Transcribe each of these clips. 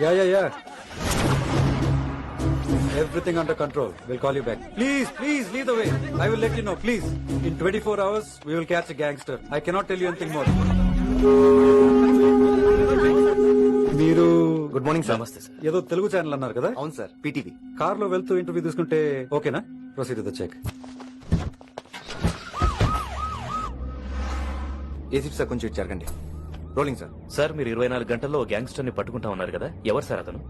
Yeah yeah yeah everything under control will call you back please please leave the way I will let you know please in twenty four hours we will catch gangster I cannot tell you anything more మీరు good morning sir నమస్తే sir ఏదో Telugu channel అన్నారు కదా? అవును sir PTV కార్లో వెళ్తూ interview తీసుకుంటే ఓకేనా? Proceed the check ACP sir కొంచెం జరగండి. రోలింగ్ సార్ సార్ మీరు ఇరవై నాలుగు గంటల్లో గ్యాంగ్స్టర్ని పట్టుకుంటా ఉన్నారు కదా. ఎవరు సార్ అతను?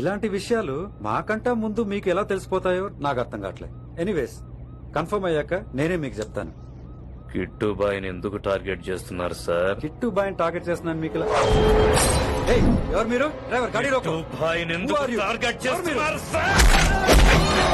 ఇలాంటి విషయాలు మాకంటా ముందు మీకు ఎలా తెలిసిపోతాయో నాకు అర్థం కావట్లేదు. ఎనీవేస్ కన్ఫర్మ్ అయ్యాక నేనే మీకు చెప్తాను. కిట్టు బాయ్ని ఎందుకు టార్గెట్ చేస్తున్నారు సార్? కిట్టు బాయ్ టార్గెట్ చేస్తున్నాను మీకు ఇలా ఏయ్, ఎవరు మీరు? డ్రైవర్ గాడి రోకో బాయ్ని Who are you? టార్గెట్ ఎవరు మీరు? చేస్తున్నారు సార్?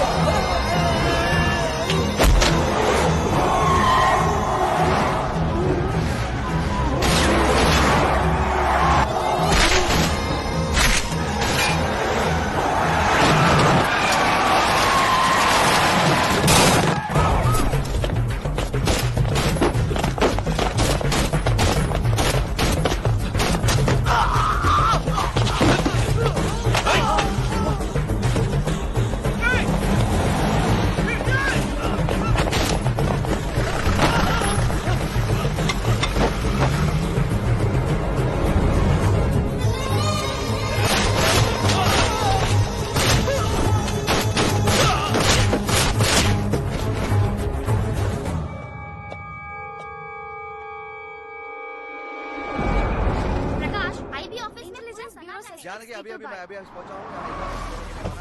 अभी अभी मैं अभी पहुंचा हूँ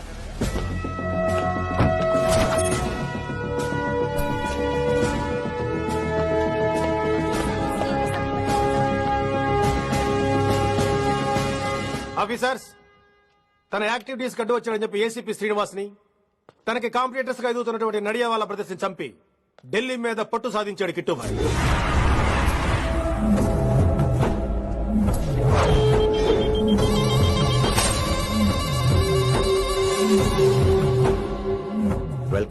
ఆఫీసర్స్ తన యాక్టివిటీస్ కట్టు వచ్చాడని చెప్పి ఏసీపీ శ్రీనివాస్ ని తనకి కాంపిటేటర్స్ గా ఎదుగుతున్నటువంటి నడియా వాళ్ళ ప్రదర్శన చంపి ఢిల్లీ మీద పట్టు సాధించాడు కిట్టుభాయ్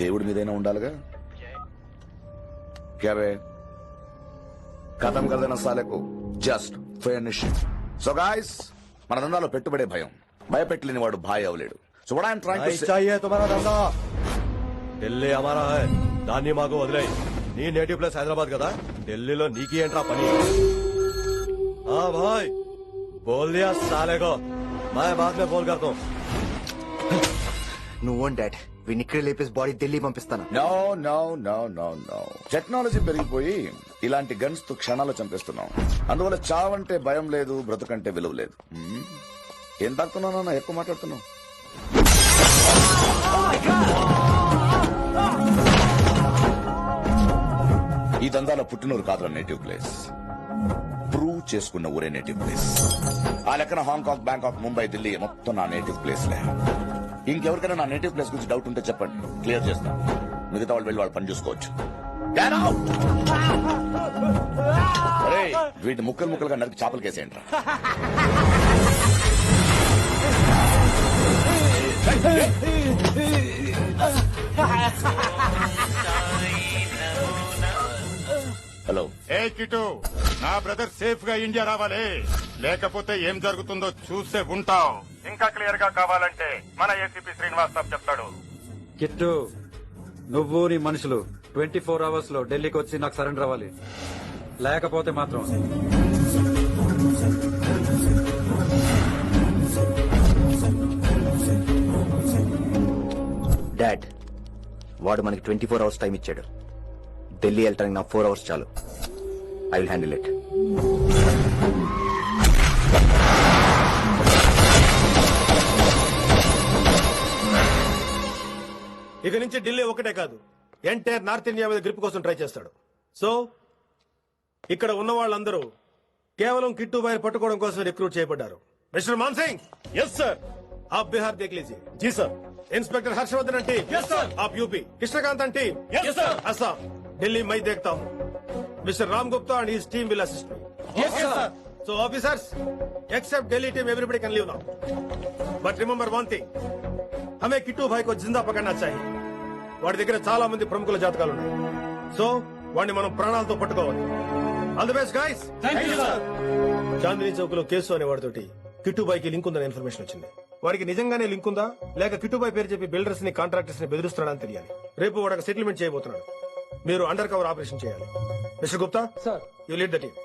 దేవుడి మీదైనా ఉండాలిగా క్యాబే కథం కదన సాలకు జస్ట్ ఫినిష్ సో గాయస్ మన దందాలో పెట్టుబడే భయం భయపెట్టలేని వాడు భాయ్ అవలేడు so what I'm trying to चाहिए तुम्हारा धंधा ఢిల్లీ हमारा है దాన్ని మాకు వదిలే నీ నేటివ్ ప్లేస్ హైదరాబాద్ కదా ఢిల్లీలో నీకి ఏంట్రా పని हाँ भाई बोल दिया साले को मैं बाद में फोन करता हूँ నువ్వు డాడ్ వీడిని ఇక్కడ లేపేసి బాడీ ఢిల్లీ పంపిస్తాను. No no no no no. Technology పెరిగిపోయి ఇలాంటి గన్స్తో క్షణాలు చంపేస్తున్నాం. అందువల్ల చావంటే భయం లేదు బ్రతుకంటే విలువ లేదు. Hmm? ఏం తాగుతున్నావు ఎక్కువ మాట్లాడుతున్నావు. ఈ దందాల పుట్టినూరు కాదురా నేటివ్ ప్లేస్. ప్రూవ్ చేసుకున్న ఊరే నేటివ్ ప్లేస్. ఆ లెక్కన హాంకాంగ్ బ్యాంకాక్ ముంబై ఢిల్లీ మొత్తం నా నేటివ్ ప్లేస్లే. ఇంకెవరికైనా నా నేటివ్ ప్లేస్ గురించి డౌట్ ఉంటే చెప్పండి. క్లియర్ చేస్తాను మిగతా వాళ్ళు వెళ్ళి వాళ్ళు పని చూసుకోవచ్చు. వీటి అరేయ్, ముక్కలు ముక్కలుగా నరికి చేపలు కేసేయండి హలో ఏ కిటు నా బ్రదర్ సేఫ్గా ఇండియా రావాలి. లేకపోతే ఏం జరుగుతుందో చూస్తే ఉంటాం. ఇంకా క్లియర్గా కావాలంటే మన ఏసీపీ శ్రీనివాస్ సాబ్ చెప్తాడు. కిట్టు నువ్వు నీ మనుషులు ట్వంటీ ఫోర్ అవర్స్లో ఢిల్లీకి వచ్చి నాకు సరెండర్ అవ్వాలి. లేకపోతే మాత్రం. డాడ్ వాడు మనకి ట్వంటీ ఫోర్ అవర్స్ టైం ఇచ్చాడు. ఢిల్లీ వెళ్ళటానికి నాకు ఫోర్ అవర్స్ చాలు. I will handle it. ఇక నుంచి ఢిల్లీ ఒకటే కాదు ఎంటైర్ నార్త్ ఇండియా మీద గ్రిప్ కోసం ట్రై చేస్తాడు సో ఇక్కడ ఉన్న వాళ్ళందరూ కేవలం కిట్టు బాయ్ పట్టుకోవడం కోసం రిక్రూట్ చేయబడ్డారు మిస్టర్ మాన్సింగ్ ఎస్ సార్ आप बिहार देख लीजिए जी sir inspector Harshvardhan team yes sir आप UP Krishnakant team yes sir Assam Delhi मैं देखता हूँ mister Ram Gupta and his team will assist me yes sir So officers, except Delhi team, everybody can leave now. But remember one thing. हमें kit భాయ్ को जिंदा पकड़ना चाहिए వాడి దగ్గర చాలా మంది ప్రముఖుల జాతకాలు ఉన్నాయి. సో వాడిని మనం ప్రాణాలతో పట్టుకోవాలి. All the best guys Chandni చౌక్లో case అనే వాడితోటి కిట్టుబాయ్కి లింక్ ఉందనే ఇన్ఫర్మేషన్ వచ్చింది. వాడికి నిజంగానే లింక్ ఉందా? లేక కిట్టుబాయ్ పేరు చెప్పి బిల్డర్స్ని కాంట్రాక్టర్స్ని బెదిరిస్తున్నాడని తెలియాలి. రేపు వాడు ఒక సెటిల్మెంట్ చేయబోతున్నాడు. మీరు అండర్ కవర్ ఆపరేషన్ చేయాలి. Mister Gupta? Sir you lead the team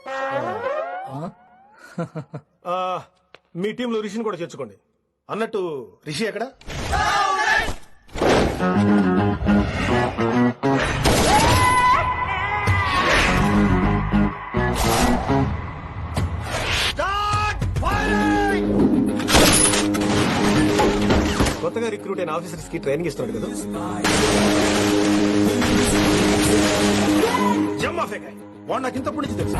మీ టీంలో రిషిని కూడా చేర్చుకోండి. అన్నట్టు రిషి ఎక్కడ? కొత్తగా రిక్రూట్ అయిన ఆఫీసర్స్కి ట్రైనింగ్ ఇస్తున్నాడు కదా. జమ్మా ఫేకాయ్ వాడు నాకు ఇంతప్పుడు నుంచి తెలుసు.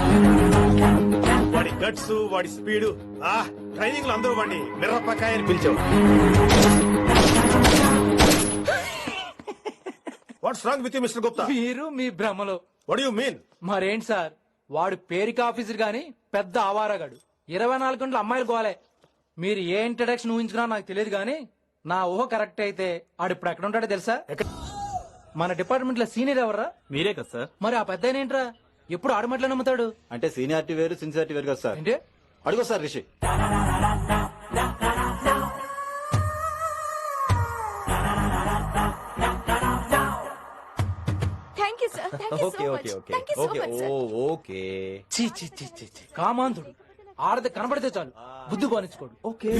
వాడి గట్స్ వాడి స్పీడ్ ఆ ట్రైనింగ్లో అందరూ వాడిని మిర్రపకాయ అని పిలిచేవాడు what's wrong with mister Gupta మీరు మీ భ్రమలో. వాట్ యు మీన్ మరేంటి సార్? వాడు పేరుకి ఆఫీసర్ గాని పెద్ద ఆవారగాడు. ఇరవై నాలుగు గంటలు అమ్మాయిలు గోలే. మీరు ఏ ఇంట్రడక్షన్ ఊహించుకున్నా నాకు తెలియదు కానీ నా ఊహ కరెక్ట్ అయితే ఆడు ఇప్పుడు ఎక్కడ ఉంటాడో తెలుసా? మన డిపార్ట్మెంట్లో సీనియర్ ఎవర్రా? మీరే కదా సార్. మరి ఆ పెద్ద ఏంట్రా? ఎప్పుడు ఆడమట్లే నమ్ముతాడు? అంటే సీనియారిటీ వేరు సిన్సియారిటీ వేరు కదా సార్. ఏంటి? అడుగు sir Rishi. Okay oh okay. చీ చీ చీ చీ చీ కామాంధుడు. ఆడది కనబడితే చాలు. బుద్ధి పోనించుకోడు ఓకే.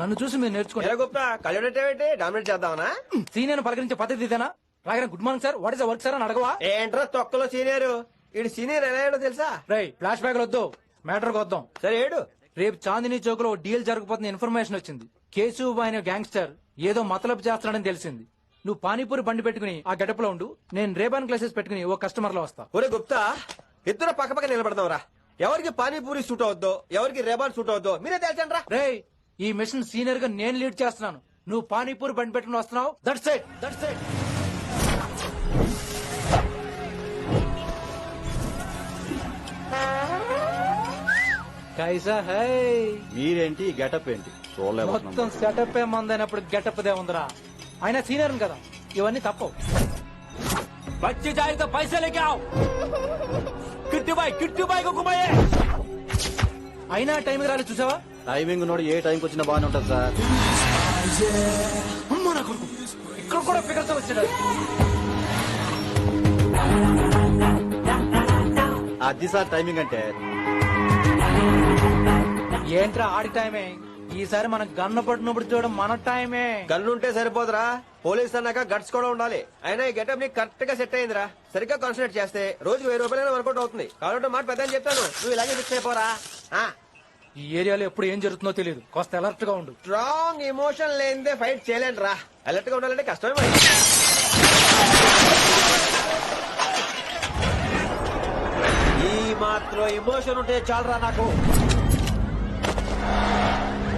నన్ను చూసి మీరు నేర్చుకోండి. గుప్తా కళ్యాణ్ డామినేట్ చేద్దామనా? సీనియర్ పలకరించే పద్ధతి ఇదేనా? రాగానే good morning sir. What is work sir అని అడగవా? ఏంట్రా తొక్కలో సీనియర్? ఈడు సీనియర్ ఎలా అయ్యాడో తెలుసా? రై ఫ్లాష్ బ్యాక్ వద్దు. మ్యాటర్ వద్దాం. సరే ఏడు. రేపు చాందినీ చౌక్లో డీల్ జరగబోతున్న ఇన్ఫర్మేషన్ వచ్చింది. కేసు అనే గ్యాంగ్స్టర్ ఏదో మతలబు చేస్తున్నాడని తెలిసింది. నువ్వు పానీపూరి బండి పెట్టుకుని ఆ గడప లో ఉండు. నేను రేబాన్ క్లాసెస్ పెట్టుకుని ఓ కస్టమర్లో వస్తా. ఒరే గుప్తా ఇద్దరు పక్క పక్క నిలబడదాంరా ఎవరికి పానీపూరి సూట్ అవుద్దో ఎవరికి రేబాన్ సూట్ అవుద్దో మీరే తెలుసండి రా రేయ్ ఈ మిషన్ సీనియర్గా నేను లీడ్ చేస్తున్నాను. నువ్వు పానీపూరి బండి పెట్టుకుని వస్తున్నావు. దట్స్ ఇట్ దట్స్ ఇట్ కైసా హై. మీరేంటి గెటప్ ఏంటి? మొత్తం సెటప్ ఏ మందైనప్పుడు గెటప్ దే ఉందిరా. అయినా సీనియర్ కదా ఇవన్నీ తప్పవు. బచ్చి జాయితో పైసా లేకే ఆవు కిట్టు బాయ్ కిట్టు బాయ్ కుమాయే అయినా టైం రాలేదు చూసావా? టైమింగ్ నోడు ఏ టైంకి వచ్చినా బాగానే ఉంటుంది సార్. అమ్మా నా కొడుకు. ఇక్కడ కూడా ఫిగర్స్ వచ్చాడు. అది సార్ టైమింగ్ అంటే. ఏంట్రా ఆడి టైమే ఈసారి మనం గన్న పట్టినప్పుడు చూడడం మన టైమే గన్నుంటే సరిపోదురా. పోలీస్ అన్నాక గట్స్ కూడా ఉండాలి. అయినా ఈ గెటప్ నీకు కరెక్ట్గా సెట్ అయిందిరా. సరిగ్గా కాన్సన్ట్రేట్ చేస్తే రోజు వెయ్యి రూపాయలైనా వర్కౌట్ అవుతుంది. కాబట్టి మాట పెద్ద చెప్తాను. నువ్వు ఇలాగే ఫిక్స్ అయిపోరా. ఈ ఏరియాలో ఎప్పుడు ఏం జరుగుతుందో తెలియదు కాస్త అలర్ట్గా ఉండు. స్ట్రాంగ్ ఎమోషన్ లేనిదే ఫైట్ చేయలేండి రా అలర్ట్గా ఉండాలంటే కష్టమే ఈ మాత్రం ఎమోషన్ ఉంటే చాలరా నాకు.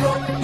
Oh.